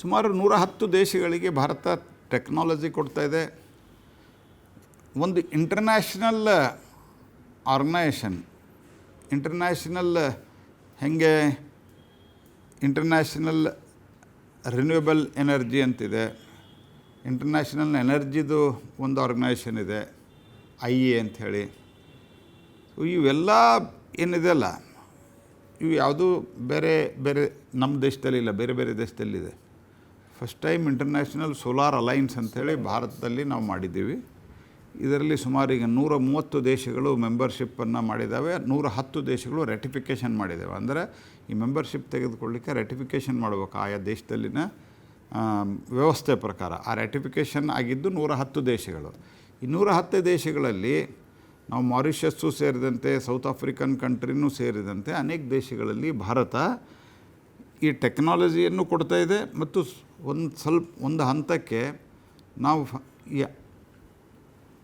ಸುಮಾರು ನೂರ ಹತ್ತು ದೇಶಗಳಿಗೆ ಭಾರತ ಟೆಕ್ನಾಲಜಿ ಕೊಡ್ತಾ ಇದೆ. ಒಂದು ಇಂಟರ್ನ್ಯಾಷನಲ್ ಆರ್ಗನೈಸೇಷನ್ ಇಂಟರ್ನ್ಯಾಷನಲ್ ಹೆಂಗೆ ಇಂಟರ್ನ್ಯಾಷನಲ್ ರಿನ್ಯೂಯಬಲ್ ಎನರ್ಜಿ ಅಂತಿದೆ. ಇಂಟರ್ನ್ಯಾಷನಲ್ ಎನರ್ಜಿದು ಒಂದು ಆರ್ಗನೈಸೇಷನ್ ಇದೆ ಐ ಎ ಅಂಥೇಳಿ ಸೊ ಇವೆಲ್ಲ ಏನಿದೆಯಲ್ಲ ಇವು ಯಾವುದೂ ಬೇರೆ ಬೇರೆ ನಮ್ಮ ದೇಶದಲ್ಲಿ ಇಲ್ಲ, ಬೇರೆ ಬೇರೆ ದೇಶದಲ್ಲಿದೆ. First time international solar alliance ಅಂಥೇಳಿ ಭಾರತದಲ್ಲಿ ನಾವು ಮಾಡಿದ್ದೀವಿ. ಇದರಲ್ಲಿ ಸುಮಾರು ಈಗ ನೂರ ಮೂವತ್ತು ದೇಶಗಳು ಮೆಂಬರ್ಶಿಪ್ಪನ್ನು ಮಾಡಿದ್ದಾವೆ. ನೂರ ಹತ್ತು ದೇಶಗಳು ರೆಟಿಫಿಕೇಷನ್ ಮಾಡಿದ್ದಾವೆ. ಅಂದರೆ ಈ ಮೆಂಬರ್ಶಿಪ್ ತೆಗೆದುಕೊಳ್ಳಿಕ್ಕೆ ರೆಟಿಫಿಕೇಷನ್ ಮಾಡಬೇಕು ಆಯಾ ದೇಶದಲ್ಲಿನ ವ್ಯವಸ್ಥೆ ಪ್ರಕಾರ. ಆ ರೆಟಿಫಿಕೇಷನ್ ಆಗಿದ್ದು ನೂರ ಹತ್ತು ದೇಶಗಳು. ಈ ನೂರ ಹತ್ತು ದೇಶಗಳಲ್ಲಿ ನಾವು ಮಾರಿಷಸ್ಸು ಸೇರಿದಂತೆ ಸೌತ್ ಆಫ್ರಿಕನ್ ಕಂಟ್ರಿನೂ ಸೇರಿದಂತೆ ಅನೇಕ ದೇಶಗಳಲ್ಲಿ ಭಾರತ ಈ ಟೆಕ್ನಾಲಜಿಯನ್ನು ಕೊಡ್ತಾ ಇದೆ. ಮತ್ತು ಒಂದು ಸ್ವಲ್ಪ, ಒಂದು ಹಂತಕ್ಕೆ ನಾವು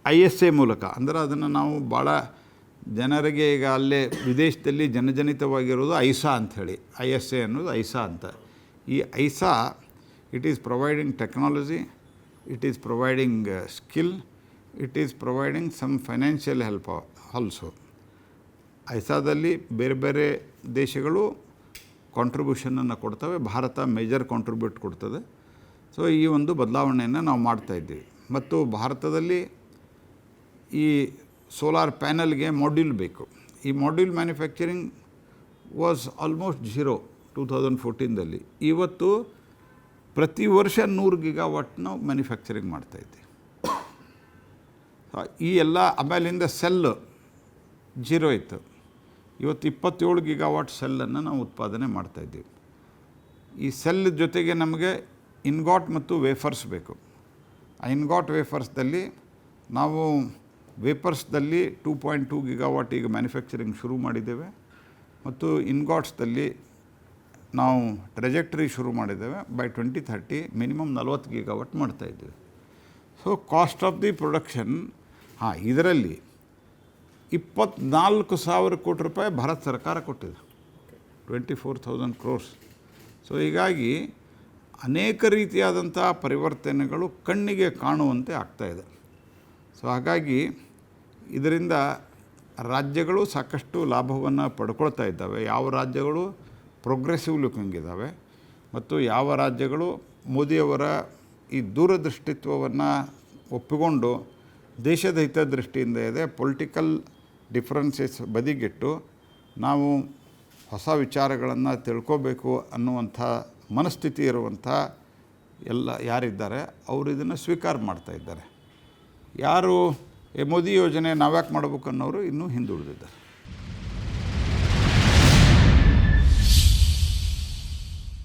ಐ ಎಸ್ ಎ ಮೂಲಕ, ಅಂದರೆ ಅದನ್ನು ನಾವು ಭಾಳ ಜನರಿಗೆ ಈಗ ಅಲ್ಲೇ ವಿದೇಶದಲ್ಲಿ ಜನಜನಿತವಾಗಿರೋದು ಐಸಾ ಅಂಥೇಳಿ ಐ ಎಸ್ ಎ ಅನ್ನೋದು ಐಸಾ ಅಂತ. ಈ ISA it is providing technology it is providing skill it is providing some financial help also ಐಸಾದಲ್ಲಿ ಬೇರೆ ಬೇರೆ ದೇಶಗಳು ಕಾಂಟ್ರಿಬ್ಯೂಷನನ್ನು ಕೊಡ್ತವೆ. ಭಾರತ ಮೇಜರ್ ಕಾಂಟ್ರಿಬ್ಯೂಟ್ ಕೊಡ್ತದೆ. ಸೊ ಈ ಒಂದು ಬದಲಾವಣೆಯನ್ನು ನಾವು ಮಾಡ್ತಾ ಇದ್ದೀವಿ. ಮತ್ತು ಭಾರತದಲ್ಲಿ ಈ ಸೋಲಾರ್ ಪ್ಯಾನಲ್ಗೆ ಮಾಡ್ಯೂಲ್ ಬೇಕು. ಈ module manufacturing was almost zero two thousand ಫೋರ್ಟೀನ್ದಲ್ಲಿ ಇವತ್ತು ಪ್ರತಿ ವರ್ಷ ನೂರು ಗಿಗಾವಾಟ್ ನಾವು ಮ್ಯಾನುಫ್ಯಾಕ್ಚರಿಂಗ್ ಮಾಡ್ತಾಯಿದ್ದೀವಿ ಈ ಎಲ್ಲ, ಆಮೇಲಿಂದ ಸೆಲ್ ಜೀರೋ ಇತ್ತು. ಇವತ್ತು ಇಪ್ಪತ್ತೇಳು ಗಿಗಾವಾಟ್ ಸೆಲ್ಲನ್ನು ನಾವು ಉತ್ಪಾದನೆ ಮಾಡ್ತಾಯಿದ್ದೀವಿ ಈ ಸೆಲ್ ಜೊತೆಗೆ ನಮಗೆ ಇನ್ಗಾಟ್ ಮತ್ತು ವೇಫರ್ಸ್ ಬೇಕು. ಆ ಇನ್ಗಾಟ್ ವೇಫರ್ಸ್ದಲ್ಲಿ ನಾವು ವೇಫರ್ಸ್ದಲ್ಲಿ ಟೂ ಪಾಯಿಂಟ್ ಟೂ ಗಿಗಾವಾಟ್ ಈಗ ಮ್ಯಾನುಫ್ಯಾಕ್ಚರಿಂಗ್ ಶುರು ಮಾಡಿದ್ದೇವೆ. ಮತ್ತು ಇನ್ಗಾಟ್ಸ್ದಲ್ಲಿ ನಾವು ಟ್ರೆಜೆಕ್ಟ್ರಿ ಶುರು ಮಾಡಿದ್ದೇವೆ. ಬೈ ಟ್ವೆಂಟಿ ಥರ್ಟಿ ಮಿನಿಮಮ್ ನಲ್ವತ್ತು ಗಿಗಾವಾಟ್ ಮಾಡ್ತಾಯಿದ್ದೇವೆ so cost of the production, ಹಾಂ, ಇದರಲ್ಲಿ ಇಪ್ಪತ್ನಾಲ್ಕು ಸಾವಿರ ಕೋಟಿ ರೂಪಾಯಿ ಭಾರತ ಸರ್ಕಾರ ಕೊಟ್ಟಿದೆ. Twenty four thousand crores so ಹೀಗಾಗಿ ಅನೇಕ ರೀತಿಯಾದಂಥ ಪರಿವರ್ತನೆಗಳು ಕಣ್ಣಿಗೆ ಕಾಣುವಂತೆ ಆಗ್ತಾಯಿದೆ ಸೊ ಹಾಗಾಗಿ ಇದರಿಂದ ರಾಜ್ಯಗಳು ಸಾಕಷ್ಟು ಲಾಭವನ್ನು ಪಡ್ಕೊಳ್ತಾ ಇದ್ದಾವೆ. ಯಾವ ರಾಜ್ಯಗಳು ಪ್ರೋಗ್ರೆಸಿವ್ ಲುಕಿಂಗ್ ಇದ್ದಾವೆ ಮತ್ತು ಯಾವ ರಾಜ್ಯಗಳು ಮೋದಿಯವರ ಈ ದೂರದೃಷ್ಟಿತ್ವವನ್ನು ಒಪ್ಪಿಕೊಂಡು ದೇಶದ ಹಿತದೃಷ್ಟಿಯಿಂದ ಇದೆ ಪೊಲಿಟಿಕಲ್ ಡಿಫ್ರೆನ್ಸಸ್ ಬದಿಗಿಟ್ಟು ನಾವು ಹೊಸ ವಿಚಾರಗಳನ್ನು ತಿಳ್ಕೋಬೇಕು ಅನ್ನುವಂಥ ಮನಸ್ಥಿತಿ ಇರುವಂಥ ಎಲ್ಲ ಯಾರಿದ್ದಾರೆ, ಅವರು ಇದನ್ನು ಸ್ವೀಕಾರ ಮಾಡ್ತಾ ಇದ್ದಾರೆ. ಯಾರು ಮೋದಿ ಯೋಜನೆ ನಾವ್ಯಾಕೆ ಮಾಡಬೇಕು ಅನ್ನೋರು ಇನ್ನೂ ಹಿಂದುಳಿದಿದ್ದಾರೆ.